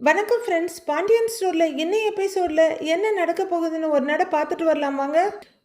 வணக்கம் ஃப்ரெண்ட்ஸ் பாண்டியன் ஸ்டோரில் இன்னும் எபிசோடில் என்ன நடக்க போகுதுன்னு ஒரு நட பார்த்துட்டு வரலாம் வாங்க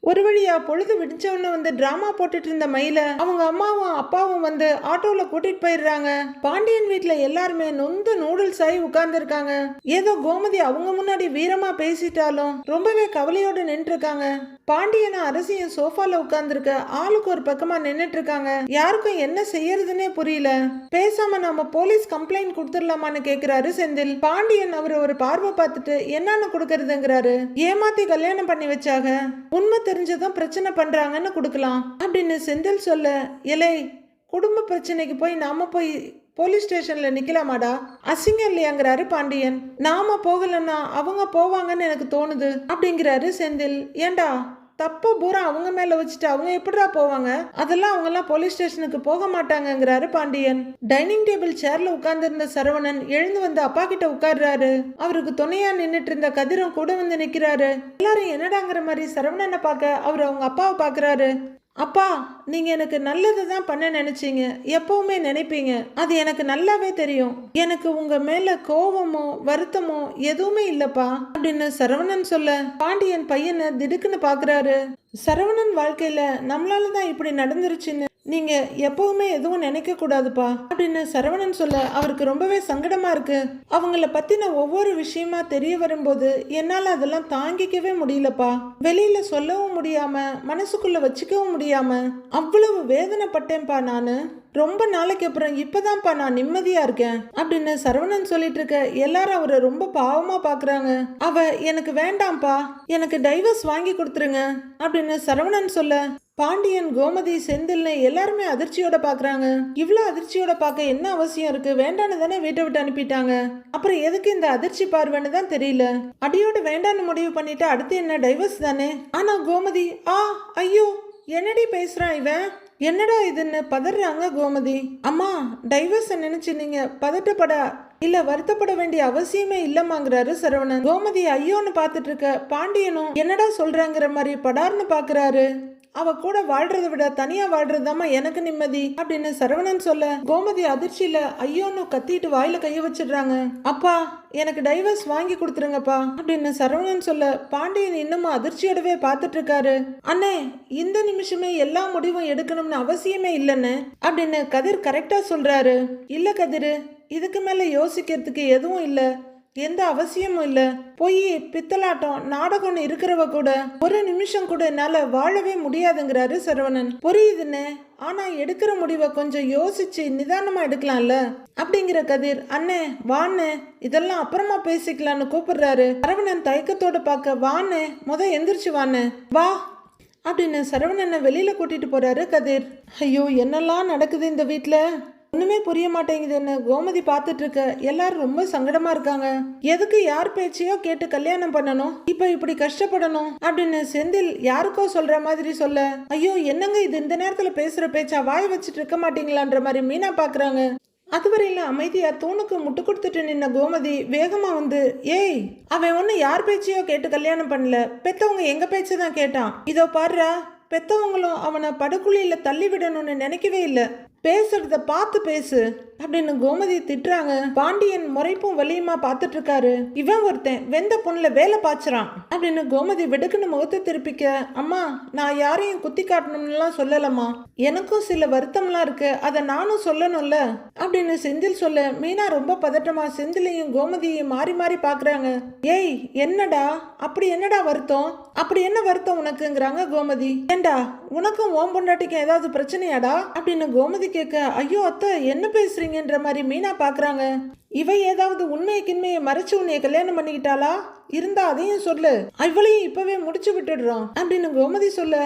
ஒரு வழியா பொழுது விடிஞ்சவொன்னு வந்து டிராமா போட்டுட்டு இருந்த மயில அவங்க அம்மாவும் அப்பாவும் வந்து ஆட்டோல கூட்டிட்டு போயிடுறாங்க. பாண்டியன் வீட்ல எல்லாருமே நொந்து நூடுல்ஸ் ஆகி உட்கார்ந்து இருக்காங்க ஏதோ கோமதி அவங்க முன்னாடி வீரமா பேசிட்டாலும் ரொம்பவே கவலையோடு நின்று இருக்காங்க பாண்டியனும் அரசியும் சோஃபால உட்கார்ந்துருக்க ஆளுக்கு ஒரு பக்கமா நின்னுட்டு இருக்காங்க யாருக்கும் என்ன செய்யறதுன்னே புரியல. பேசாம நம்ம போலீஸ் கம்ப்ளைண்ட் கொடுத்துடலாமான்னு கேக்குறாரு செந்தில். பாண்டியன் அவர் ஒரு பார்வை பார்த்துட்டு என்னன்னு கொடுக்கறதுங்கிறாரு. ஏமாத்தி கல்யாணம் பண்ணி வச்சாக உண்மை தெரிஞ்சதும் பிரச்சனை பண்ணுறாங்கன்னு கொடுக்கலாம். அப்படின்னு செந்தில் சொல்ல இலை குடும்ப பிரச்சனைக்கு போய் நாம போய் போலீஸ் ஸ்டேஷன்ல நிக்கலாமாடா? அசிங்கம் இல்லையாங்கிறாரு பாண்டியன். நாம போகலன்னா அவங்க போவாங்கன்னு எனக்கு தோணுது அப்படிங்கிறாரு செந்தில். ஏண்டா? தப்பு பூரா அவங்க மேல வச்சுட்டு அவங்க எப்படிடா போவாங்க? அதெல்லாம் அவங்க எல்லாம் போலீஸ் ஸ்டேஷனுக்கு போக மாட்டாங்கங்கிறாரு பாண்டியன். டைனிங் டேபிள் சேர்ல உட்கார்ந்திருந்த சரவணன் எழுந்து வந்து அப்பா கிட்ட உட்கார்றாரு. அவருக்கு துணையா நின்னுட்டு இருந்த கதிரும் கூட வந்து நிக்கிறாரு. எல்லாரும் என்னடாங்கிற மாதிரி சரவணனை பார்க்க அவர் அவங்க அப்பாவை பாக்குறாரு அப்பா நீங்கள் எனக்கு நல்லது தான் பண்ண நினச்சிங்க. எப்போவுமே நினைப்பீங்க. அது எனக்கு நல்லாவே தெரியும். எனக்கு உங்கள் மேலே கோவமோ வருத்தமோ எதுவுமே இல்லைப்பா. அப்படின்னு சரவணன் சொல்ல பாண்டியன் பையனை திடுக்குன்னு பார்க்குறாரு சரவணன் வாழ்க்கையில் நம்மளால தான் இப்படி நடந்துருச்சுன்னு நீங்கள் எப்பவுமே எதுவும் நினைக்கக்கூடாதுப்பா அப்படின்னு சரவணன் சொல்ல அவருக்கு ரொம்பவே சங்கடமாக இருக்கு. அவங்கள பற்றின ஒவ்வொரு விஷயமா தெரிய வரும்போது என்னால் அதெல்லாம் தாங்கிக்கவே முடியலப்பா. வெளியில் சொல்லவும் முடியாமல் மனசுக்குள்ளே வச்சுக்கவும் முடியாமல் அவ்வளவு வேதனைப்பட்டேன்ப்பா நான். ரொம்ப நாளைக்கு அப்புறம் இப்பதான்ப்பா நான் நிம்மதியா இருக்கேன் அப்படின்னு சரவணன் சொல்லிட்டு இருக்க எல்லாரும் அவரை ரொம்ப பாவமா பாக்குறாங்க. அவ எனக்கு வேண்டாம்ப்பா. எனக்கு டைவர்ஸ் வாங்கி கொடுத்துருங்க. அப்படின்னு சரவணன் சொல்ல பாண்டியன் கோமதி செந்தில்னு எல்லாருமே அதிர்ச்சியோட பாக்குறாங்க. இவ்வளவு அதிர்ச்சியோட பார்க்க என்ன அவசியம் இருக்கு? வேண்டான்னு தானே வீட்டை விட்டு அனுப்பிட்டாங்க. அப்புறம் எதுக்கு இந்த அதிர்ச்சி பார்வைன்னு தான் தெரியல. அடியோட வேண்டான்னு முடிவு பண்ணிட்டு அடுத்து என்ன டைவர்ஸ் தானே? ஆனா கோமதி ஆ ஐயோ என்னடி பேசுகிறான் இவன் என்னடா இதுன்னு பதறாங்க கோமதி. அம்மா டைவர்ஸை நினைச்சு நீங்க பதட்டப்பட இல்ல வருத்தப்பட வேண்டிய அவசியமே இல்லைமாங்கிறாரு சரவணன். கோமதி ஐயோன்னு பார்த்துட்டு இருக்க பாண்டியனும் என்னடா சொல்றாங்கிற மாதிரி படார்னு பாக்குறாரு. அவ கூட வாழ்றதை விட தனியா வாழ்றதுதாம்மா எனக்கு நிம்மதி அப்படின்னு சரவணன் சொல்ல கோமதி அதிர்ச்சியில ஐயோன்னு கத்திட்டு வாயில கைய வச்சிடுறாங்க. அப்பா எனக்கு டைவர்ஸ் வாங்கி கொடுத்துருங்கப்பா அப்படின்னு சரவணன் சொல்ல பாண்டியன் இன்னமும் அதிர்ச்சியோடவே பார்த்துட்டு இருக்காரு அண்ணே இந்த நிமிஷமே எல்லா முடிவும் எடுக்கணும்னு அவசியமே இல்லைன்னு அப்படின்னு கதிர் கரெக்டா சொல்றாரு. இல்ல கதிர் இதுக்கு மேல யோசிக்கிறதுக்கு எதுவும் இல்லை. எந்த அவசியமும் இல்லை. போய் பித்தலாட்டம் நாடகம்னு இருக்கிறவ கூட ஒரு நிமிஷம் கூட என்னால் வாழவே முடியாதுங்கிறாரு சரவணன். புரியுதுன்னு? ஆனா எடுக்கிற முடிவை கொஞ்சம் யோசிச்சு நிதானமா எடுக்கலாம்ல? அப்படிங்கிற கதிர் அண்ணே வாண்ணே இதெல்லாம் அப்புறமா பேசிக்கலாம்னு கூப்பிடுறாரு. சரவணன் தயக்கத்தோட பார்க்க வாண்ணே முத எந்திரிச்சு வாண்ணே. வா. அப்படின்னு சரவணனை வெளியில கூட்டிட்டு போறாரு கதிர். ஐயோ என்னெல்லாம் நடக்குது இந்த வீட்டில் ஒண்ணுமே புரிய மாட்டேங்குதுன்னு கோமதி பார்த்துட்டு இருக்க எல்லாரும் ரொம்ப சங்கடமா இருக்காங்க. எதுக்கு யார் பேச்சையோ கேட்டு கல்யாணம் பண்ணணும்? இப்ப இப்படி கஷ்டப்படணும் அப்படின்னு செந்தில் யாருக்கோ சொல்ற மாதிரி சொல்ல ஐயோ என்னங்க இது? இந்த நேரத்துல பேசுற பேச்சா? வாய் வச்சுட்டு இருக்க மாட்டீங்களான்ற மாதிரி மீனா பாக்குறாங்க. அதுவரையில அமைதியா தூணுக்கு முட்டு கொடுத்துட்டு நின்ன கோமதி வேகமா வந்து ஏய் அவன் ஒண்ணு யார் பேச்சையோ கேட்டு கல்யாணம் பண்ணல. பெத்தவங்க எங்க பேச்சை தான் கேட்டான்? இதோ பாடுறா பெத்தவங்களும் அவனை படுகுழியில தள்ளி விடணும்னு நினைக்கவே இல்லை. பேசுறத பார்த்து பேசு. அப்படின்னு கோமதி திட்டுறாங்க. பாண்டியன் முறைப்பும் வலியுமா பார்த்துட்டு இருக்காரு இவன் ஒருத்தன் வெந்த பொண்ணுல வேலை பாய்ச்சறான் அப்படின்னு கோமதி வெடுக்குன்னு முகத்தை திருப்பிக்க அம்மா நான் யாரையும் குத்தி காட்டணும்னுலாம் சொல்லலம்மா. எனக்கும் சில வருத்தம்லாம் இருக்கு. அதை நானும் சொல்லணும்ல? அப்படின்னு செந்தில் சொல்ல மீனா ரொம்ப பதட்டமா செந்திலையும் கோமதியையும் மாறி மாறி பாக்குறாங்க. ஏய் என்னடா? அப்படி என்னடா வருத்தம்? அப்படி என்ன வருத்தம் உனக்குங்கிறாங்க கோமதி. ஏண்டா உனக்கும் ஓம் பொண்டாட்டிக்கும் ஏதாவது பிரச்சனையாடா? அப்படின்னு கோமதி கேட்க ஐயோ அத்தை என்ன பேசுறீங்க? பேசுறீங்கன்ற மாதிரி மீனா பார்க்குறாங்க இவ ஏதாவது உண்மையை கிண்மையை மறைச்சு உன்னைய கல்யாணம் பண்ணிக்கிட்டாளா? இருந்தா அதையும் சொல்லு. இவளையும் இப்பவே முடிச்சு விட்டுடுறோம் அப்படின்னு கோமதி சொல்ல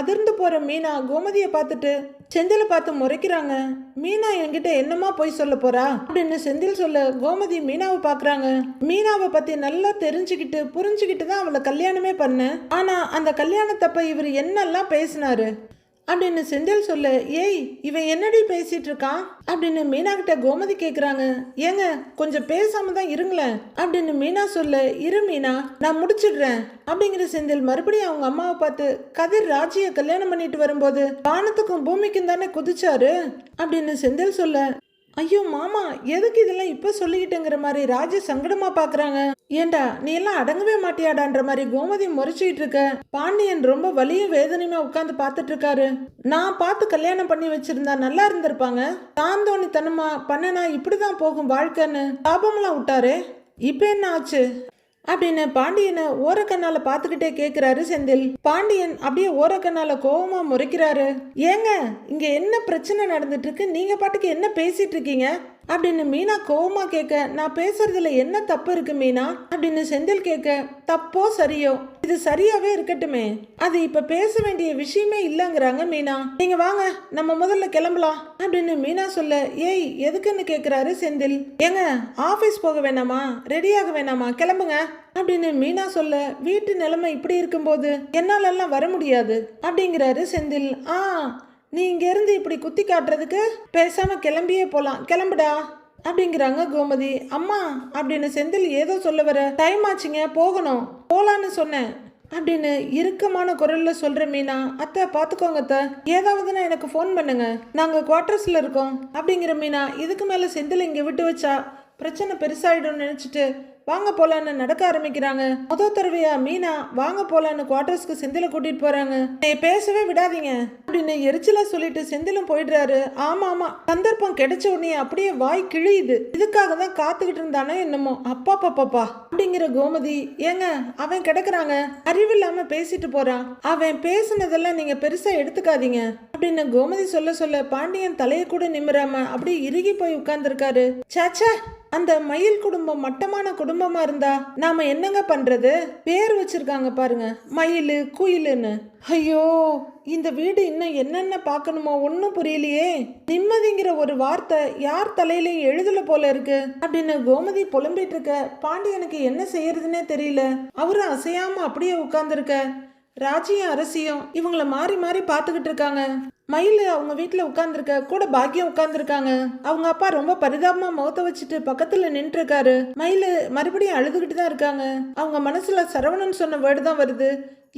அதிர்ந்து போற மீனா கோமதியை பார்த்துட்டு செந்திலை பார்த்து முறைக்கிறாங்க. மீனா என்கிட்ட என்னமா போய் சொல்ல போறா? அப்படின்னு செந்தில் சொல்ல கோமதி மீனாவை பாக்குறாங்க. மீனாவை பத்தி நல்லா தெரிஞ்சுக்கிட்டு புரிஞ்சுக்கிட்டு தான் அவளை கல்யாணமே பண்ணேன் ஆனா அந்த கல்யாணத்தப்ப இவர் என்னெல்லாம் பேசினாரு? அப்படின்னு செந்தில் சொல்ல ஏய் இவன் என்னடி பேசிட்டு இருக்கான்? அப்படின்னு மீனா கிட்ட கோமதி கேக்குறாங்க. ஏங்க கொஞ்சம் பேசாம தான் இருங்களேன். அப்படின்னு மீனா சொல்ல இரு மீனா நான் முடிச்சிடுறேன். அப்படிங்கிற செந்தில் மறுபடியும் அவங்க அம்மாவை பார்த்து கதிர் ராஜிய கல்யாணம் பண்ணிட்டு வரும்போது வானத்துக்கும் பூமிக்கும் தானே குதிச்சாரு? அப்படின்னு செந்தில் சொல்ல ஐயோ மாமா எதுக்கு இதெல்லாம் இப்போ சொல்லிக்கிட்டுங்கிற மாதிரி ராஜு சங்கடமா பாக்குறாங்க? ஏண்டா நீ எல்லாம் அடங்கவே மாட்டியாடான்ற மாதிரி கோமதி முறைச்சிட்டு இருக்க. பாண்டியன் ரொம்ப வலியும் வேதனையுமா உட்காந்து பார்த்துட்டு இருக்காரு நான் பார்த்து கல்யாணம் பண்ணி வச்சிருந்தா நல்லா இருந்திருப்பாங்க. தாந்தோணித்தனமா பண்ணனா இப்படிதான் போகும் வாழ்க்கைன்னு சாபம்லாம் விட்டாரு. இப்போ என்ன ஆச்சு? அப்படின்னு பாண்டியனை ஓரக்கண்ணால பார்த்துக்கிட்டே கேட்குறாரு செந்தில். பாண்டியன் அப்படியே ஓரக்கண்ணால கோவமா முறைக்கிறாரு. ஏங்க இங்க என்ன பிரச்சனை நடந்துட்டு இருக்கு? நீங்க பாட்டுக்கு என்ன பேசிட்டு இருக்கீங்க? அப்படின்னு மீனா கோவமா கேட்க நான் பேசுறதுல என்ன தப்பு இருக்கு மீனா? அப்படின்னு செந்தில் கேட்க தப்போ சரியோ? இது சரியாவே இருக்கட்டுமே. அது இப்ப பேச வேண்டிய விஷயமே இல்லைங்கிறாங்க மீனா. நீங்க வாங்க நம்ம முதல்ல கிளம்பலாம். அப்படின்னு மீனா சொல்ல ஏய் எதுக்குன்னு கேக்குறாரு செந்தில். ஏங்க ஆபீஸ் போக வேணாமா? ரெடியாக வேணாமா? கிளம்புங்க. அப்படின்னு மீனா சொல்ல வீட்டு நிலைமை இப்படி இருக்கும்போது என்னாலெல்லாம் வர முடியாது. அப்படிங்கிறாரு செந்தில். ஆ நீ இங்க இருந்து இப்படி குத்தி காட்டுறதுக்கு பேசாம கிளம்பியே போலாம். கிளம்புடா. அப்படிங்கிறாங்க கோமதி. அம்மா அப்படின்னு செந்தில் ஏதோ சொல்ல வர டைம் ஆச்சுங்க போகணும். போலான்னு சொன்னேன். அப்படின்னு இறுக்கமான குரல்ல சொல்ற மீனா அத்தை பாத்துக்கோங்க அத்தை. ஏதாவதுன்னா எனக்கு ஃபோன் பண்ணுங்க. நாங்க குவார்டர்ஸ்ல இருக்கோம். அப்படிங்கிற மீனா இதுக்கு மேல செந்தில் இங்க விட்டு வச்சா பிரச்சனை பெருசாயிடும்னு நினைச்சிட்டு வாங்க போலான்னு நடக்க ஆரம்பிக்கிறாங்க. முத தடவையா மீனா வாங்க போலான்னு குவார்டர்ஸ்க்கு செந்தில கூட்டிட்டு போறாங்க. பேசவே விடாதீங்க. அப்படின்னு எரிச்சலா சொல்லிட்டு செந்திலும் போயிடுறாரு. ஆமா ஆமா சந்தர்ப்பம் கிடைச்ச உடனே அப்படியே வாய் கிழியுது. இதுக்காக தான் காத்துக்கிட்டு இருந்தானே என்னமோ. அப்பா பாப்பாப்பா அப்படிங்கிற கோமதி ஏங்க அவன் கிடக்குறாங்க. அறிவில்லாம பேசிட்டு போறான். அவன் பேசுனதெல்லாம் நீங்க பெருசா எடுத்துக்காதீங்க. அப்படின்னு கோமதி சொல்ல சொல்ல பாண்டியன் தலையை கூட நிமிராம அப்படியே இறுகி போய் உட்கார்ந்துருக்காரு. சாச்சா அந்த மயில் குடும்பம் மட்டமான குடும்பமா இருந்தா நாம என்னங்க பண்றது? பேர் வச்சிருக்காங்க பாருங்க. மயில் குயிலுன்னு. ஐயோ இந்த வீடு இன்னும் என்னென்ன பார்க்கணுமோ ஒன்றும் புரியலையே. நிம்மதிங்கிற ஒரு வார்த்தை யார் தலையிலையும் எழுதல போல இருக்கு. அப்படின்னு கோமதி புலம்பிட்டு இருக்க பாண்டியனுக்கு என்ன செய்யறதுன்னே தெரியல. அவரும் அசையாம அப்படியே உட்கார்ந்துருக்க. ராஜியும் அரசியும் இவங்கள மாறி மாறி பார்த்துக்கிட்டு இருக்காங்க. மயில் அவங்க வீட்டில் உட்காந்துருக்க கூட பாக்கியம் உட்காந்துருக்காங்க அவங்க அப்பா ரொம்ப பரிதாபமா முகத்தை வச்சுட்டு பக்கத்துல நின்று இருக்காரு மயில் மறுபடியும் அழுதுகிட்டு தான் இருக்காங்க. அவங்க மனசுல சரவணன் சொன்ன வேர்டு தான் வருது.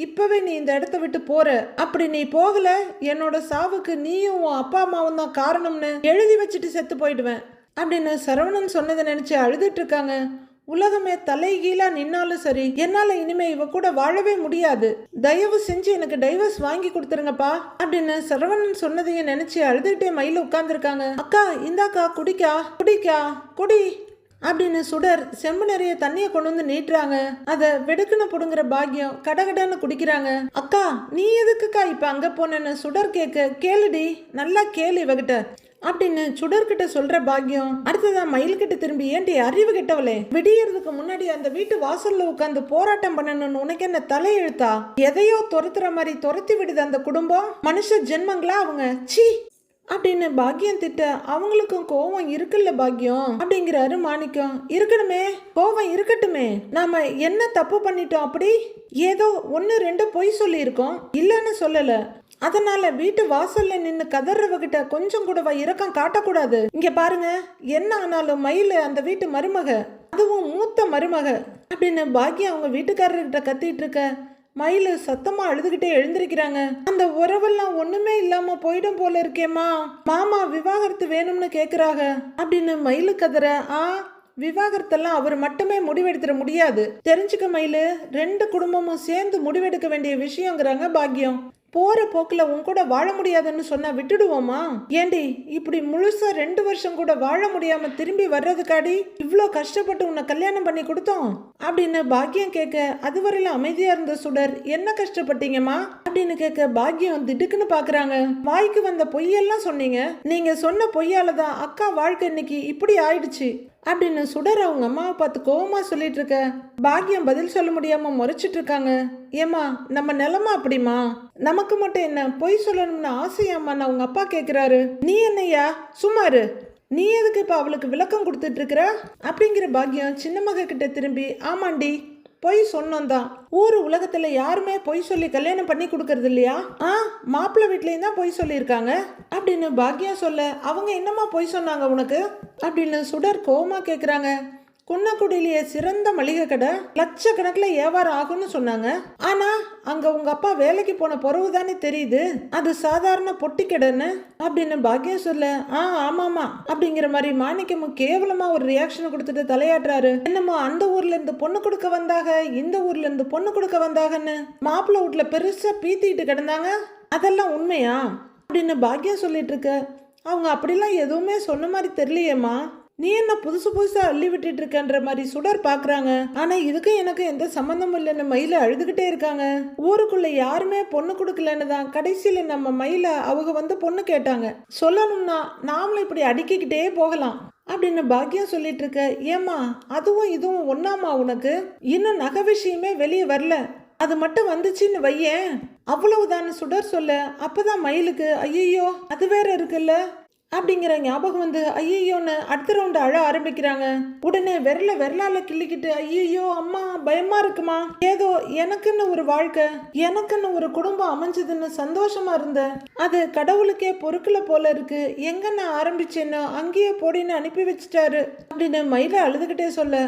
இப்பவே நீ இந்த இடத்த விட்டு போற. அப்படி நீ போகல என்னோட சாவுக்கு நீயும் உன் அப்பா அம்மாவும் தான் காரணம்னு எழுதி வச்சுட்டு செத்து போயிடுவேன். அப்படின்னு சரவணன் சொன்னதை நினைச்சு அழுதுட்டு இருக்காங்க. உலகமே தலைகீழா நின்னாலும் சரி என்னால இனிமே இவ கூட வாழவே முடியாது. தயவு செஞ்சு எனக்கு டைவர்ஸ் வாங்கி கொடுத்துருங்கப்பா அப்படின்னு சரவணன் சொன்னதையும் நினைச்சு அழுதுகிட்டே மயில உட்கார்ந்துருக்காங்க. அக்கா இந்தாக்கா குடிக்கா குடிக்கா குடி அப்படின்னு சுடர் செம்பு நிறைய தண்ணியை கொண்டு வந்து நீட்டுறாங்க. அதை வெடுக்குன்னு புடுங்குற பாக்கியம் கடகடன்னு குடிக்கிறாங்க. அக்கா நீ எதுக்குக்கா இப்போ அங்கே போனேன்னு சுடர் கேட்க கேளுடி நல்லா கேளு இவகிட்ட. அப்படின்னு சுடர்கிட்ட சொல்ற பாக்கியம் அடுத்ததான் மயில்கிட்ட திரும்பி ஏன்டி அறிவு கிட்டவளே விடியறதுக்கு முன்னாடி அந்த வீட்டு வாசல்ல உட்காந்து போராட்டம் பண்ணணும்னு உனக்கு என்ன தலையெழுத்தா? எதையோ துரத்துற மாதிரி துரத்தி விடுது அந்த குடும்பம். மனுஷ ஜென்மங்களா அவங்க? சி அப்படின்னு பாக்கியம் திட்ட அவங்களுக்கும் கோவம் இருக்குல்ல பாக்கியம்? அப்படிங்கிறாரு மாணிக்கம். இருக்கணுமே கோவம் இருக்கட்டுமே. நாம என்ன தப்பு பண்ணிட்டோம் அப்படி? ஏதோ ஒன்னு ரெண்டு பொய் சொல்லியிருக்கோம். இல்லைன்னு சொல்லல. அதனால வீட்டு வாசல்ல நின்று கதறவகிட்ட கொஞ்சம் கூடவா இரக்கம் காட்டக்கூடாது. இங்க பாருங்க என்ன ஆனாலும் மயில் அந்த வீட்டு மருமக அதுவும் மூத்த மருமக அப்படின்னு பாக்கியம் அவங்க வீட்டுக்காரர்கிட்ட கத்திட்டு இருக்க மயில் சத்தமா அழுதுகிட்டே எழுந்திருக்கிறாங்க. அந்த உறவெல்லாம் ஒண்ணுமே இல்லாம போயிடும் போல இருக்கேம்மா. மாமா விவாகரத்து வேணும்னு கேக்குறாங்க அப்படின்னு மயிலு கதற ஆ விவாகரத்தெல்லாம் அவர் மட்டுமே முடிவெடுத்துட முடியாது. தெரிஞ்சுக்க மயிலு ரெண்டு குடும்பமும் சேர்ந்து முடிவெடுக்க வேண்டிய விஷயங்கிறாங்க பாக்கியம். போற போக்குல உன் கூட வாழ முடியாதுன்னு சொன்னா விட்டுடுவோமா? ஏண்டி இப்படி முழுசா ரெண்டு வருஷம் கூட வாழ முடியாம திரும்பி வர்றதுக்காடி இவ்வளோ கஷ்டப்பட்டு உன்னை கல்யாணம் பண்ணி கொடுத்தோம்? அப்படின்னு பாக்கியம் கேட்க அதுவரையில அமைதியா இருந்த சுடர் என்ன கஷ்டப்பட்டீங்கம்மா? அப்படின்னு கேட்க பாக்கியம் திடுக்குன்னு பாக்குறாங்க. வாய்க்கு வந்த பொய்யெல்லாம் சொன்னீங்க. நீங்க சொன்ன பொய்யால தான் அக்கா வாழ்க்கை இன்னைக்கு இப்படி ஆயிடுச்சு. அப்படின்னு சுடர் அவங்க அம்மாவை பார்த்து கோவமா சொல்லிட்டு இருக்க. பாக்கியம் பதில் சொல்ல முடியாம முறைச்சிட்டு இருக்காங்க. ஏமா நம்ம நிலமா அப்படிமா நமக்கு மட்டும் என்ன பொய் சொல்லணும்னு ஆசையாமான்னு அவங்க அப்பா கேக்குறாரு. நீ என்னய்யா? சும்மாரு நீ எதுக்கு இப்ப அவளுக்கு விளக்கம் கொடுத்துட்டு இருக்கிற? அப்படிங்கிற பாக்கியம் சின்ன மக கிட்ட திரும்பி ஆமாண்டி பொய் சொன்னோம் தான் ஊர் உலகத்துல யாருமே பொய் சொல்லி கல்யாணம் பண்ணி கொடுக்கறது இல்லையா? ஆ மாப்பிள்ளை வீட்லயும் தான் பொய் சொல்லியிருக்காங்க. அப்படின்னு பாக்யா சொல்ல அவங்க என்னம்மா பொய் சொன்னாங்க உனக்கு? அப்படின்னு சுடர் கோவமா கேக்குறாங்க. குன்னக்குடியிலேயே சிறந்த மளிகை கடை லட்சக்கணக்கில் வியாபாரம் ஆகும்னு சொன்னாங்க. ஆனா அங்க உங்க அப்பா வேலைக்கு போன பிறகு தானே தெரியுது. அது சாதாரண பொட்டி கடைன்னு. அப்படின்னு பாக்கியம் சொல்ல ஆ ஆமாமா அப்படிங்கிற மாதிரி மாணிக்கமும் கேவலமா ஒரு ரியாக்ஷன் கொடுத்துட்டு தலையாட்டுறாரு. என்னமோ அந்த ஊர்ல இருந்து பொண்ணு கொடுக்க வந்தாக இந்த ஊர்ல இருந்து பொண்ணு கொடுக்க வந்தாகன்னு மாப்பிள்ளை வீட்டுல பெருசா பீத்திட்டு கிடந்தாங்க. அதெல்லாம் உண்மையா? அப்படின்னு பாக்கியம் சொல்லிட்டு இருக்க. அவங்க அப்படிலாம் எதுவுமே சொன்ன மாதிரி தெரியலையேம்மா. நீ என்ன புதுசு புதுசாக அள்ளி விட்டுட்டு இருக்கன்ற மாதிரி சுடர் பார்க்குறாங்க ஆனால் இதுக்கும் எனக்கு எந்த சம்மந்தமும் இல்லைன்னு மயில அழுதுகிட்டே இருக்காங்க. ஊருக்குள்ள யாருமே பொண்ணு கொடுக்கலன்னு தான் கடைசியில் நம்ம மயில அவங்க வந்து பொண்ணு கேட்டாங்க. சொல்லணும்னா நாமளும் இப்படி அடுக்கிக்கிட்டே போகலாம் அப்படின்னு பாக்கியம் சொல்லிட்டு இருக்க ஏம்மா அதுவும் இதுவும் ஒன்னாமா உனக்கு? இன்னும் நகை விஷயமே வெளியே வரல. அது மட்டும் வந்துச்சுன்னு வையேன். அவ்வளவுதான் சுடர் சொல்ல. அப்பதான் மயிலுக்கு ஐயையோ அது வேற இருக்குல்ல? அப்படிங்கிற ஞாபகம் வந்து ஐயையோன்னு அடுத்த ரவுண்டு அழ ஆரம்பிக்கிறாங்க. உடனே விரல விரலால கிள்ளிக்கிட்டு ஐயையோ அம்மா பயமா இருக்குமா? ஏதோ எனக்குன்னு ஒரு வாழ்க்கை எனக்குன்னு ஒரு குடும்பம் அமைஞ்சதுன்னு சந்தோஷமா இருந்தேன் அது கடவுளுக்கே பொறுக்கல போல இருக்கு. எங்க நான் ஆரம்பிச்சேன்னு அங்கேயே போடின்னு அனுப்பி வச்சிட்டாரு அப்படின்னு மயில அழுதுகிட்டே சொல்ல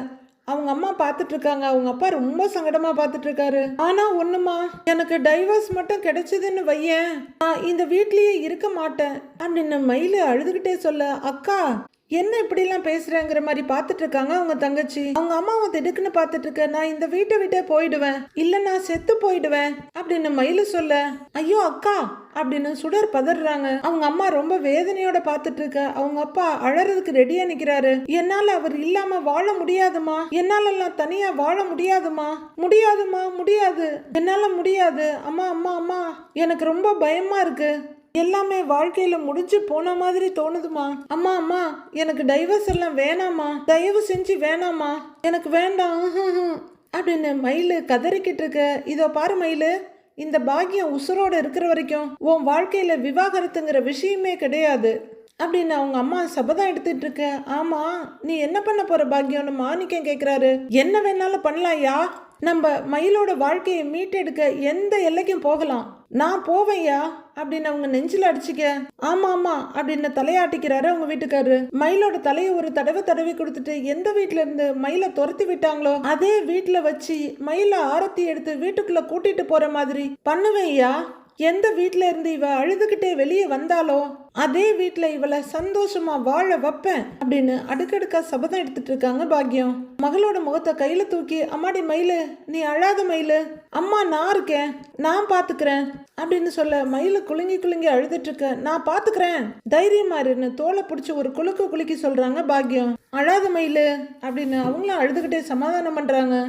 அவங்க அம்மா பார்த்துட்டு இருக்காங்க அவங்க அப்பா ரொம்ப சங்கடமா பார்த்துட்டு இருக்காரு ஆனா ஒண்ணுமா? எனக்கு டைவர்ஸ் மட்டும் கிடைச்சதுன்னு வையேன். நான் இந்த வீட்லயே இருக்க மாட்டேன். அப்படின்னு மயிலு அழுதுகிட்டே சொல்ல அக்கா என்ன இப்படிலாம் பேசுறேங்கிற மாதிரி பார்த்துட்டு இருக்காங்க அவங்க தங்கச்சி. அவங்க அம்மாவை திடுக்குன்னு பார்த்துட்டு இருக்க நான் இந்த வீட்டை விட்டே போயிடுவேன். இல்ல நான் செத்து போயிடுவேன். அப்படின்னு மயிலு சொல்ல ஐயோ அக்கா அப்படின்னு சுடர் பதறாங்க. அவங்க அம்மா ரொம்ப வேதனையோட பார்த்துட்டு இருக்க அவங்க அப்பா அழறதுக்கு ரெடியா நிக்கிறாரு. என்னால அவர் இல்லாம வாழ முடியாதுமா? என்னால எல்லாம் தனியா வாழ முடியாதுமா? முடியாதுமா? முடியாது. என்னால முடியாது. அம்மா அம்மா அம்மா. எனக்கு ரொம்ப பயமா இருக்கு. எல்லாமே வாழ்க்கையில முடிஞ்சு போன மாதிரி தோணுதுமா. அம்மா அம்மா எனக்கு டைவர்ஸ் எல்லாம் வேணாமா தயவு செஞ்சு வேணாமா எனக்கு வேண்டாம். அப்படின்னு மயிலு கதறிக்கிட்டு இருக்க. இதோ பாரு மயிலு இந்த பாக்கியம் உசுரோட இருக்கிற வரைக்கும் உன் வாழ்க்கையில விவாகரத்துங்கிற விஷயமே கிடையாது. அப்படின்னு அவங்க அம்மா சபதம் எடுத்துட்டு இருக்க ஆமா நீ என்ன பண்ண போற பாக்கியம்னு மாணிக்கம் கேக்குறாரு. என்ன வேணாலும் பண்ணலாம்யா. நம்ம மயிலோட வாழ்க்கையை மீட்டெடுக்க எந்த எல்லைக்கும் போகலாம். நான் போவேன்யா அப்படின்னு அவங்க நெஞ்சில் அடிச்சுக்க. ஆமா ஆமா அப்படின்னு தலையாட்டிக்கிறாரு அவங்க வீட்டுக்காரரு மயிலோட தலையை ஒரு தடவை தடவி கொடுத்துட்டு எந்த வீட்டுல இருந்து மயிலை துரத்தி விட்டாங்களோ அதே வீட்டுல வச்சு மயிலை ஆரத்தி எடுத்து வீட்டுக்குள்ள கூட்டிட்டு போற மாதிரி பண்ணுவேன்யா. எந்த வீட்டில் இருந்து இவ அழுதுகிட்டே வெளியே வந்தாலோ அதே வீட்டில் இவளை சந்தோஷமா வாழ வைப்பேன் அப்படின்னு அடுக்கடுக்கா சபதம் எடுத்துட்டு இருக்காங்க பாக்கியம் மகளோட முகத்தை கையில தூக்கி அம்மாடி மயிலு நீ அழாத மயிலு. அம்மா நான் இருக்கேன். நான் பாத்துக்கிறேன். அப்படின்னு சொல்ல மயிலு குலுங்கி குலுங்கி அழுதுட்டு இருக்க நான் பாத்துக்கிறேன். தைரியமா இருன்னு தோலை பிடிச்சி ஒரு குலுக்கு குலுக்கி சொல்றாங்க பாக்கியம் அழாத மயிலு. அப்படின்னு அவங்களும் அழுதுகிட்டே சமாதானம் பண்றாங்க.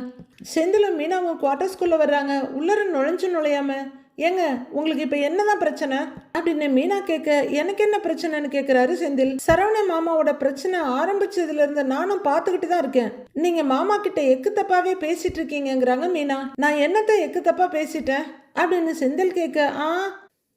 செந்திலும் மீனாவும் குவார்டர்ஸ்குள்ள வர்றாங்க. உள்ளர நுழைஞ்சு நுழையாம ஏங்க உங்களுக்கு இப்போ என்னதான் பிரச்சனை? அப்படின்னு மீனா கேட்க எனக்கு என்ன பிரச்சனைன்னு கேட்குறாரு செந்தில். சரவண மாமாவோட பிரச்சனை ஆரம்பிச்சதுல இருந்து நானும் பார்த்துக்கிட்டு தான் இருக்கேன். நீங்க மாமா கிட்ட எக்கு தப்பாவே பேசிட்டு இருக்கீங்கங்கிறாங்க மீனா. நான் என்னத்தை எக்கு தப்பா பேசிட்டேன்? அப்படின்னு செந்தில் கேட்க ஆ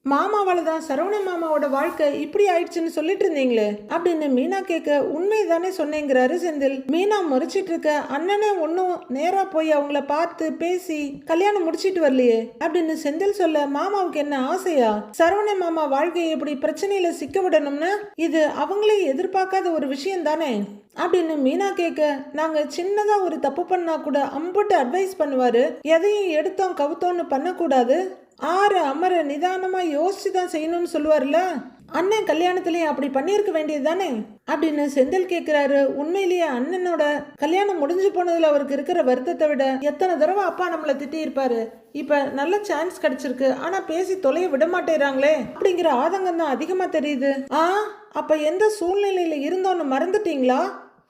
மாமாவால் தான் சரவண மாமாவோட வாழ்க்கை இப்படி ஆயிடுச்சுன்னு சொல்லிட்டு இருந்தீங்களே? அப்படின்னு மீனா கேட்க உண்மை தானே சொன்னேங்கிறாரு செந்தில். மீனா முறைச்சிட்டு இருக்க அண்ணனே ஒன்றும் நேராக போய் அவங்கள பார்த்து பேசி கல்யாணம் முடிச்சிட்டு வரலையே? அப்படின்னு செந்தில் சொல்ல மாமாவுக்கு என்ன ஆசையா? சரவண மாமா வாழ்க்கையை இப்படி பிரச்சனையில சிக்க விடணும்னா இது அவங்களே எதிர்பார்க்காத ஒரு விஷயம் தானே அப்படின்னு மீனா கேட்க நாங்க சின்னதா ஒரு தப்பு பண்ணா கூட அம்புட்டு அட்வைஸ் பண்ணுவாரு. எதையும் எடுத்தோம் கவுத்தோன்னு பண்ணக்கூடாது. ஆறு அமர நிதானமாக யோசிச்சு தான் செய்யணும்னு சொல்லுவார்ல? அண்ணன் கல்யாணத்துலேயும் அப்படி பண்ணியிருக்க வேண்டியது தானே அப்படின்னு செந்தில் கேட்குறாரு உண்மையிலேயே அண்ணனோட கல்யாணம் முடிஞ்சு போனதில் அவருக்கு இருக்கிற வருத்தத்தை விட எத்தனை தடவை அப்பா நம்மளை திட்டியிருப்பாரு. இப்போ நல்ல சான்ஸ் கிடைச்சிருக்கு. ஆனால் பேசி தொலைய விட மாட்டேறாங்களே. அப்படிங்கிற ஆதங்கம் தான் அதிகமாக தெரியுது. ஆ? அப்போ எந்த சூழ்நிலையில் இருந்தோன்னு மறந்துட்டீங்களா?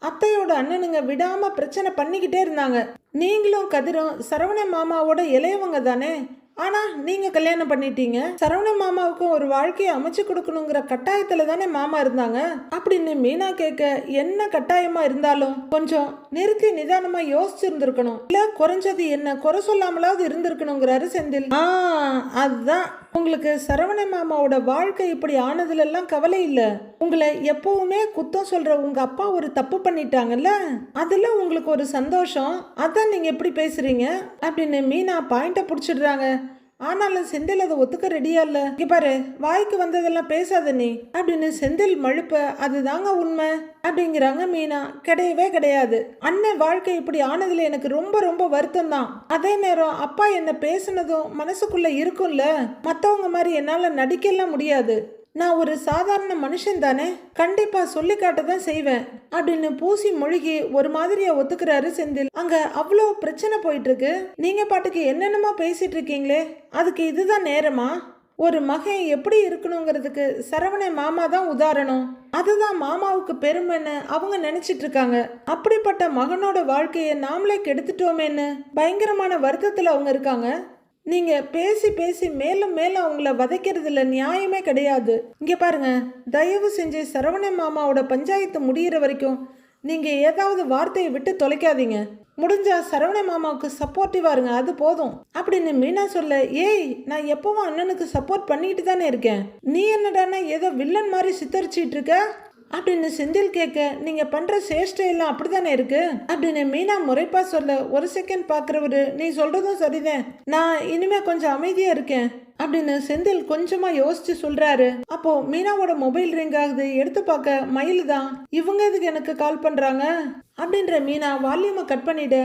அத்தையோட அண்ணனுங்க விடாமல் பிரச்சனை பண்ணிக்கிட்டே இருந்தாங்க. நீங்களும் கதிரும் சரவண மாமாவோட இளையவங்க தானே? ஆனா நீங்க கல்யாணம் பண்ணிட்டீங்க. சரவண மாமாவுக்கும் ஒரு வாழ்க்கையை அமைச்சு கொடுக்கணுங்கிற கட்டாயத்துல தானே மாமா இருந்தாங்க. அப்படின்னு மீனா கேட்க என்ன கட்டாயமா இருந்தாலும் கொஞ்சம் நிறுத்தி நிதானமா யோசிச்சிருந்துருக்கணும். இல்லை இல்ல குறைஞ்சது என்ன குறை சொல்லாமலாவது இருந்திருக்கணுங்கிறாரு செந்தில் ஆ அதுதான். உங்களுக்கு சரவண மாமாவோட வாழ்க்கை இப்படி ஆனதுலெல்லாம் கவலை இல்லை. உங்களை எப்பவுமே குத்தம் சொல்ற உங்க அப்பா ஒரு தப்பு பண்ணிட்டாங்கல்ல? அதுல உங்களுக்கு ஒரு சந்தோஷம். அதான் நீங்க எப்படி பேசுறீங்க? அப்படின்னு மீனா பாயிண்ட பிடிச்சிடுறாங்க. ஆனாலும் செந்தில் அதை ஒத்துக்க ரெடியா இல்ல. இங்க பாரு வாய்க்கு வந்ததெல்லாம் பேசாத நீ. அப்படின்னு செந்தில் மழுப்ப அதுதாங்க உண்மை அப்படிங்கிறாங்க மீனா. கிடையவே கிடையாது. அண்ணன் வாழ்க்கை இப்படி ஆனதுல எனக்கு ரொம்ப ரொம்ப வருத்தம் தான் அதே நேரம் அப்பா என்ன பேசுனதும் மனசுக்குள்ள இருக்கும்ல. மத்தவங்க மாதிரி என்னால நடிக்கலாம் முடியாது. நான் ஒரு சாதாரண மனுஷன் தானே? கண்டிப்பா சொல்லி காட்ட தான் செய்வேன். அப்படின்னு பூசி மொழிகி ஒரு மாதிரியா ஒத்துக்கிறாரு செந்தில். அங்க அவ்வளோ பிரச்சனை போயிட்டு இருக்கு நீங்க பாட்டுக்கு என்னென்னமோ பேசிட்டு இருக்கீங்களே? அதுக்கு இதுதான் நேரமா? ஒரு மகன் எப்படி இருக்கணுங்கிறதுக்கு சரவண மாமா தான் உதாரணம். அதுதான் மாமாவுக்கு பெருமைன்னு அவங்க நினைச்சிட்டு இருக்காங்க. அப்படிப்பட்ட மகனோட வாழ்க்கையை நாமளே கெடுத்துட்டோமேன்னு பயங்கரமான வருத்தத்துல அவங்க இருக்காங்க. நீங்கள் பேசி பேசி மேலும் மேலும் அவங்கள வதைக்கிறதுல நியாயமே கிடையாது. இங்கே பாருங்க தயவு செஞ்சு சரவண மாமாவோட பஞ்சாயத்து முடியிற வரைக்கும் நீங்கள் ஏதாவது வார்த்தையை விட்டு தொலைக்காதீங்க. முடிஞ்சா சரவண மாமாவுக்கு சப்போர்ட்டிவாக இருங்க அது போதும். அப்படின்னு மீனா சொல்ல ஏய் நான் எப்பவும் அண்ணனுக்கு சப்போர்ட் பண்ணிட்டு தானே இருக்கேன். நீ என்னடான்னா ஏதோ வில்லன் மாதிரி சித்தரிச்சிட்டு இருக்க? அப்படின்னு செந்தில் கேட்க நீங்க பண்ற சேஷ்டை எல்லாம் அப்படிதானே இருக்கு? அப்படின்னு மீனா முறைப்பா சொல்ல ஒரு செகண்ட் பாக்குறவரு நீ சொல்றதும் சரிதான். நான் இனிமே கொஞ்சம் அமைதியா இருக்கேன். அப்படின்னு செந்தில் கொஞ்சமா யோசிச்சு சொல்றாரு. அப்போ மீனாவோட மொபைல் ரிங் ஆகுது எடுத்து பார்க்க மயில் தான் இவங்க எதுக்கு எனக்கு கால் பண்றாங்க? அப்படின்ற மீனா வால்யூமை கட் பண்ணிட.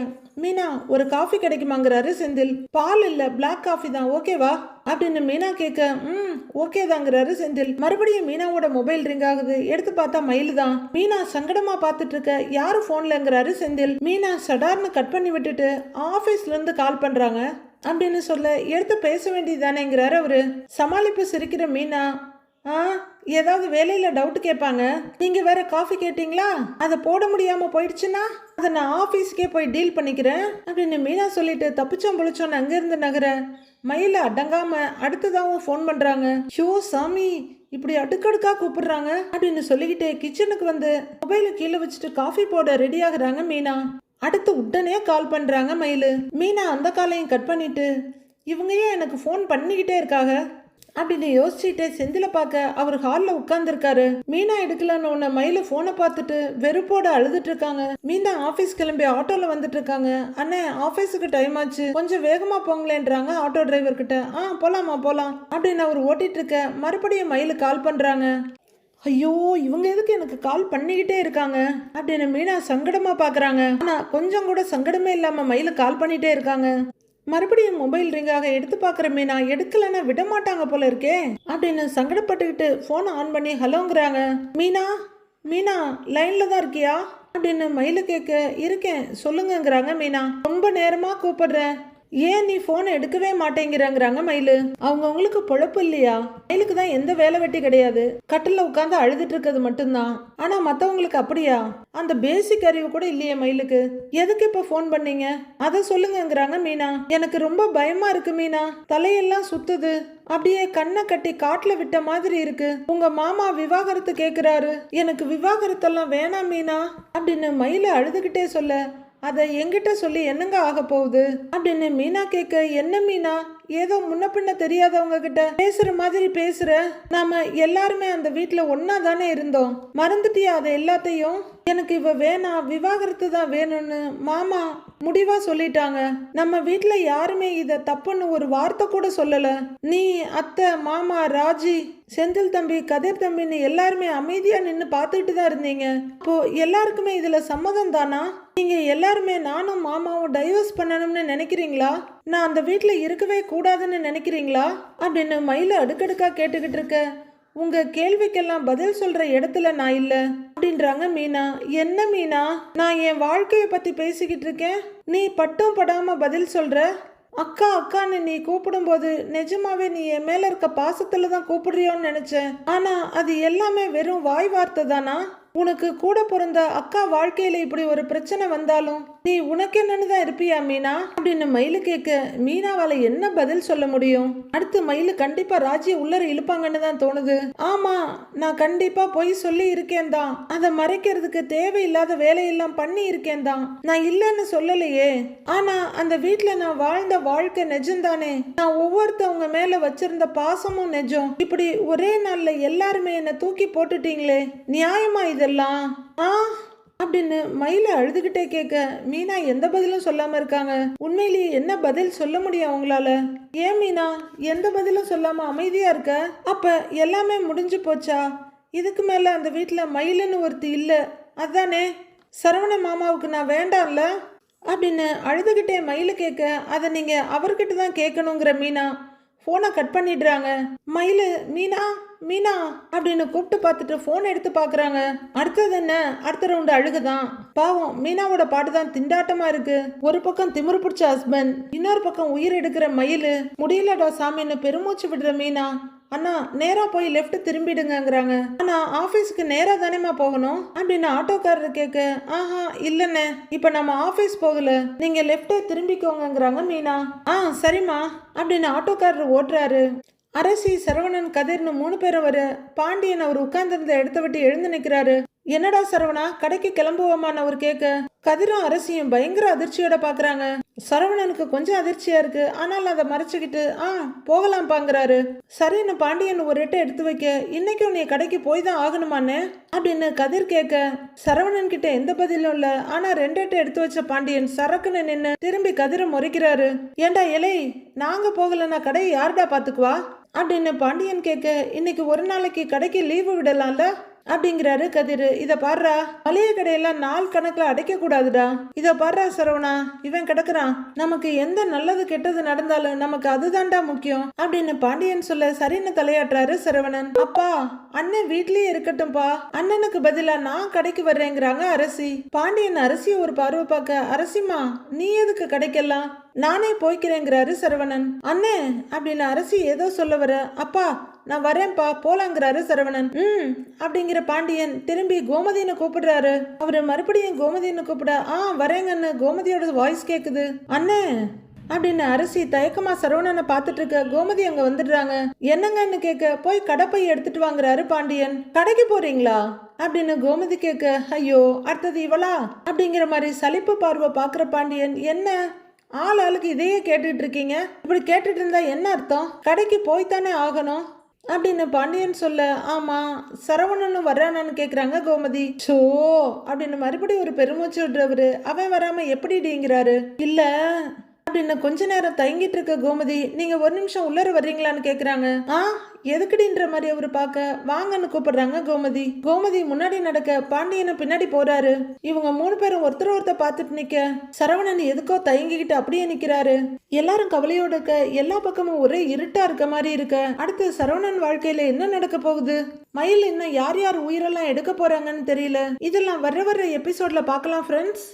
மீனா ஒரு காஃபி கிடைக்குமாங்கிறாரு செந்தில். பால் இல்லை பிளாக் காஃபி தான் ஓகேவா அப்படின்னு மீனா கேட்க ம் ஓகே தாங்கிறாரு செந்தில். மறுபடியும் மீனாவோட மொபைல் ரிங் ஆகுது. எடுத்து பார்த்தா மயில் தான். மீனா சங்கடமா பார்த்துட்டு இருக்க யாரு போன்லங்கிறாரு செந்தில். மீனா சடார்னு கட் பண்ணி விட்டுட்டு ஆஃபீஸ்ல இருந்து கால் பண்றாங்க. அப்படின்னு சொல்ல எடுத்து பேச வேண்டியதானேங்கிறாரு அவரு. சமாளிப்பு சிரிக்கிற மீனா ஆ? ஏதாவது வேலையில் டவுட் கேட்பாங்க. நீங்கள் வேற காஃபி கேட்டிங்களா? அதை போட முடியாமல் போயிடுச்சுன்னா? அதை நான் ஆஃபீஸ்க்கே போய் டீல் பண்ணிக்கிறேன். அப்படின்னு மீனா சொல்லிட்டு தப்பிச்சோம் பொழிச்சோன்னு அங்கேருந்து நகர மயில அடங்காம அடுத்ததாகவும் ஃபோன் பண்ணுறாங்க ஷோ சாமி இப்படி அடுக்கடுக்காக கூப்பிடுறாங்க அப்படின்னு சொல்லிக்கிட்டு கிச்சனுக்கு வந்து மொபைலை கீழே வச்சுட்டு காஃபி போட ரெடி ஆகுறாங்க மீனா. அடுத்து உடனே கால் பண்ணுறாங்க மயில். மீனா அந்த காலையும் கட் பண்ணிட்டு இவங்க ஏன் எனக்கு ஃபோன் பண்ணிக்கிட்டே இருக்காங்க? அப்படின்னு யோசிச்சுட்டே செந்தில பார்க்க அவர் ஹாலில் உட்கார்ந்துருக்காரு. மீனா எடுக்கலன்னு உன்ன மயில ஃபோனை பார்த்துட்டு வெறுப்போட அழுதுட்டு இருக்காங்க. மீனா ஆஃபீஸ் கிளம்பி ஆட்டோல வந்துட்டு இருக்காங்க. அண்ணே ஆஃபீஸுக்கு டைம் ஆச்சு. கொஞ்சம் வேகமா போங்களேன்றாங்க ஆட்டோ டிரைவர் கிட்ட. ஆ போலாமா போலாம். அப்படின்னு அவர் ஓட்டிட்டு இருக்க மறுபடியும் மயிலு கால் பண்றாங்க. ஐயோ இவங்க எதுக்கு எனக்கு கால் பண்ணிக்கிட்டே இருக்காங்க? அப்படின்னு மீனா சங்கடமா பாக்குறாங்க ஆனா கொஞ்சம் கூட சங்கடமே இல்லாம மயில கால் பண்ணிட்டே இருக்காங்க. மறுபடியும் மொபைல் ரிங்காக எடுத்து பார்க்குறமே மீனா எடுக்கலைன்னா விட மாட்டாங்க போல இருக்கே. அப்படின்னு சங்கடப்பட்டுக்கிட்டு ஃபோனை ஆன் பண்ணி ஹலோங்கிறாங்க. மீனா மீனா லைனில் தான் இருக்கியா? அப்படின்னு மயில கேட்க இருக்கேன் சொல்லுங்கங்கிறாங்க மீனா. ரொம்ப நேரமாக கூப்பிடுறேன். ஏன் நீ ஃபோனை எடுக்கவே மாட்டேங்கிறாங்கிறாங்க மயிலு? அவங்கவுங்களுக்கு பொழப்பு இல்லையா? மயிலுக்கு தான் எந்த வேலை வெட்டி கிடையாது. கட்டில் உட்காந்து அழுதுட்டு இருக்கிறது மட்டும்தான். ஆனா மத்தவங்களுக்கு அப்படியா? அந்த பேசிக் அறிவு கூட இல்லையே மயிலுக்கு. எதுக்கு இப்ப ஃபோன் பண்ணீங்க? அதை சொல்லுங்கங்கிறாங்க மீனா. எனக்கு ரொம்ப பயமா இருக்கு மீனா. தலையெல்லாம் சுத்துது. அப்படியே கண்ணை கட்டி காட்டுல விட்ட மாதிரி இருக்கு. உங்க மாமா விவாகரத்து கேக்குறாரு. எனக்கு விவாகரத்தெல்லாம் வேணாம் மீனா. அப்படின்னு மயில அழுதுகிட்டே சொல்ல அதை எங்கிட்ட சொல்லி என்னங்க ஆக போகுது? அப்படின்னு மீனா கேட்க என்ன மீனா? ஏதோ முன்ன பின்ன தெரியாதவங்க கிட்ட பேசுற மாதிரி பேசுற? நாம எல்லாருமே அந்த வீட்டுல ஒன்னா தானே இருந்தோம். மறந்துட்டியா அதை எல்லாத்தையும்? எனக்கு இவ வேணாம் விவாகரத்து தான் வேணும்னு மாமா முடிவா சொல்லிட்டாங்க. நம்ம வீட்டுல யாருமே இத தப்புன்னு ஒரு வார்த்தை கூட சொல்லல. நீ அத்தை மாமா ராஜி செந்தில் தம்பி கதிர் தம்பின்னு எல்லாருமே அமைதியா நின்னு பார்த்துட்டு தான் இருந்தீங்க. அப்போ எல்லாருக்குமே இதுல சம்மதம் தானா? நீங்க எல்லாருமே நானும் மாமாவும் டைவர்ஸ் பண்ணணும்னு நினைக்கிறீங்களா? நான் அந்த வீட்டில் இருக்கவே கூடாதுன்னு நினைக்கிறீங்களா? அப்படின்னு மயில அடுக்கடுக்கா கேட்டுக்கிட்டு இருக்க. உங்க கேள்விக்கெல்லாம் பதில் சொல்ற இடத்துல நான் இல்ல. அப்படின்றாங்க மீனா. என்ன மீனா? நான் என் வாழ்க்கையை பத்தி பேசிக்கிட்டு இருக்கேன். நீ பட்டும் படாம பதில் சொல்ற? அக்கா அக்கான்னு நீ கூப்பிடும்போது நிஜமாவே நீ என் மேல இருக்க பாசத்துல தான் கூப்பிடுறியோன்னு நினைச்சேன். ஆனா அது எல்லாமே வெறும் வாய் வார்த்தை தானா? உனக்கு கூட பிறந்த அக்கா வாழ்க்கையில இப்படி ஒரு பிரச்சனை வந்தாலும் நீ உனக்கு என்னன்னு தான் இருப்பியா மீனா? அப்படின்னு மயிலு கேட்க மீனாவால என்ன பதில் சொல்ல முடியும்? அடுத்து மயிலு கண்டிப்பா ராஜி உள்ளர இழுப்பாங்கன்னு தான் தோணுது. ஆமா நான் கண்டிப்பா போய் சொல்லி இருக்கேன் தான். அதை மறைக்கிறதுக்கு தேவையில்லாத வேலையெல்லாம் பண்ணி இருக்கேன் தான். நான் இல்லைன்னு சொல்லலையே. ஆனா அந்த வீட்டுல நான் வாழ்ந்த வாழ்க்கை நெஜம்தானே நான் ஒவ்வொருத்தவங்க மேல வச்சிருந்த பாசமும் நெஜம். இப்படி ஒரே நாள்ல எல்லாருமே என்ன தூக்கி போட்டுட்டீங்களே. நியாயமா இது இதெல்லாம்? ஆ அப்படின்னு மயில அழுதுகிட்டே கேட்க மீனா எந்த பதிலும் சொல்லாம இருக்காங்க? உண்மையிலேயே என்ன பதில் சொல்ல முடியும் அவங்களால? ஏன் மீனா எந்த பதிலும் சொல்லாம அமைதியா இருக்க? அப்ப எல்லாமே முடிஞ்சு போச்சா? இதுக்கு மேல அந்த வீட்டில் மயிலுன்னு ஒருத்தி இல்ல. அதானே? சரவண மாமாவுக்கு நான் வேண்டாம்ல? அப்படின்னு அழுதுகிட்டே மயில கேட்க அதை நீங்க அவர்கிட்ட தான் கேட்கணுங்கிற மீனா. ஃபோனை கட் பண்ணிடுறாங்க. மயிலு மீனா மீனா அப்படின்னு கூப்பிட்டு பார்த்துட்டு ஃபோன் எடுத்து பார்க்குறாங்க. அடுத்தது என்ன? அடுத்த ரவுண்டு அழுகுதான். பாவம் மீனாவோட பாட்டு தான் திண்டாட்டமாக இருக்கு. ஒரு பக்கம் திமிரு பிடிச்ச ஹஸ்பண்ட் இன்னொரு பக்கம் உயிர் எடுக்கிற மயில். முடியலடா சாமின்னு பெருமூச்சு விடுற மீனா. அண்ணா நேராக போய் லெஃப்ட் திரும்பிடுங்கங்கிறாங்க. ஆனா ஆஃபீஸ்க்கு நேராக தானேமா போகணும்? அப்படின்னு ஆட்டோக்காரர் கேட்க ஆஹா இல்லைண்ணே. இப்போ நம்ம ஆஃபீஸ் போகல. நீங்க லெஃப்டே திரும்பிக்கோங்கங்கிறாங்க மீனா. ஆ சரிம்மா அப்படின்னு ஆட்டோக்காரர் ஓட்டுறாரு. அரசி சரவணன் கதிர்னு மூணு பேரும் வர பாண்டியன் அவர் உட்கார்ந்திருந்த இடத்த விட்டு எழுந்து நிக்கிறாரு. என்னடா சரவணா கடைக்கு கிளம்புவோமான்னு அவர் கேட்க கதிரும் அரசியும் பயங்கர அதிர்ச்சியோட பாக்குறாங்க. சரவணனுக்கு கொஞ்சம் அதிர்ச்சியா இருக்கு. ஆனாலும் அதை மறைச்சுக்கிட்டு ஆ போகலாம்பாங்கிறாரு. சரின்னு பாண்டியன் ஒரு எட்டை எடுத்து வைக்க இன்னைக்கும் நீ கடைக்கு போய் தான் ஆகணுமான்னு? அப்படின்னு கதிர் கேட்க சரவணன் கிட்ட எந்த பதிலும் இல்ல. ஆனா ரெண்டு எட்டை எடுத்து வச்ச பாண்டியன் சரக்குன்னு நின்னு திரும்பி கதிரை முறைக்கிறாரு. ஏண்டா இலை நாங்க போகலன்னா கடையை யாருடா பாத்துக்குவா அப்படின்னு பாண்டியன் கேட்க இன்னைக்கு ஒரு நாளைக்கு கடைக்கு லீவு விடலாம்ல? அப்படிங்கிறாரு கதிர். இத பாடுறா மளிகை கடையெல்லாம் நாள் கணக்குல அடைக்க கூடாதுடா இத பாடுறா சரவணா இவன் கிடக்குறான். நமக்கு எந்த நல்லது கெட்டது நடந்தாலும் நமக்கு அதுதான்டா முக்கியம் அப்படின்னு பாண்டியன் சொல்ல சரின்னு தலையாட்டுறாரு சரவணன். அப்பா அண்ணன் வீட்லயே இருக்கட்டும்பா. அண்ணனுக்கு பதிலா நான் கடைக்கு வர்றேங்கிறாங்க அரசி. பாண்டியன் அரசிய ஒரு பார்வை பார்க்க அரசிமா நீ எதுக்கு கடைக்கெல்லாம்? நானே போய்க்கிறேங்கிறாரு சரவணன். அண்ணே அப்படின்னு அரசி ஏதோ சொல்ல வர அப்பா நான் வரேன்ப்பா போலாங்கிறாரு சரவணன். ம் அப்படிங்கிற பாண்டியன் திரும்பி கோமதின்னு கூப்பிடுறாரு. அவரு மறுபடியும் கோமதின்னு கூப்பிட ஆ வரேங்கன்னு கோமதியோட வாய்ஸ் கேக்குது. அண்ணே அப்படின்னு அரிசி தயக்கமா சரவணனை பார்த்துட்டு இருக்க கோமதி அங்க வந்துடுறாங்க. என்னங்கன்னு கேட்க போய் கடப்பை எடுத்துட்டு வாங்குறாரு பாண்டியன். கடைக்கு போறீங்களா? அப்படின்னு கோமதி கேட்க ஐயோ அடுத்தது இவளா? அப்படிங்கிற மாதிரி சலிப்பு பார்வை பார்க்குற பாண்டியன் என்ன? ஆள் ஆளுக்கு இதையே கேட்டுட்டு இருக்கீங்க இப்படி கேட்டுட்டு இருந்தா என்ன அர்த்தம்? கடைக்கு போய்த்தானே ஆகணும்? அப்படின்னு பாண்டியன் சொல்ல ஆமாம் சரவணனும் வர்றானான்னு கேட்குறாங்க கோமதி. சோ அப்படின்னு மறுபடியும் ஒரு பெருமூச்சு விடுறவர் அவன் வராமல் எப்படிடிங்கிறாரு இல்லை அப்படின்னு கொஞ்ச நேரம் தயங்கிட்டு இருக்க கோமதி நீங்கள் ஒரு நிமிஷம் உள்ளர வர்றீங்களான்னு கேட்குறாங்க ஆ எதுக்குடின்ற மாதிரி அவரு பார்க்க? வாங்கன்னு கூப்பிடுறாங்க கோமதி. கோமதி முன்னாடி நடக்க பாண்டியனை பின்னாடி போறாரு. இவங்க மூணு பேரும் ஒருத்தர் ஒருத்தர் பார்த்துட்டு நிக்க. சரவணன் எதுக்கோ தயங்கிக்கிட்டு அப்படியே நிக்கிறாரு. எல்லாரும் கவலையோட இருக்க எல்லா பக்கமும் ஒரே இருட்டா இருக்க மாதிரி இருக்க. அடுத்து சரவணன் வாழ்க்கையில என்ன நடக்க போகுது? மயில் இன்னும் யார் யார் உயிரெல்லாம் எடுக்க போறாங்கன்னு தெரியல. இதெல்லாம் வர்ற வர்ற எபிசோட்ல பார்க்கலாம் ஃப்ரெண்ட்ஸ்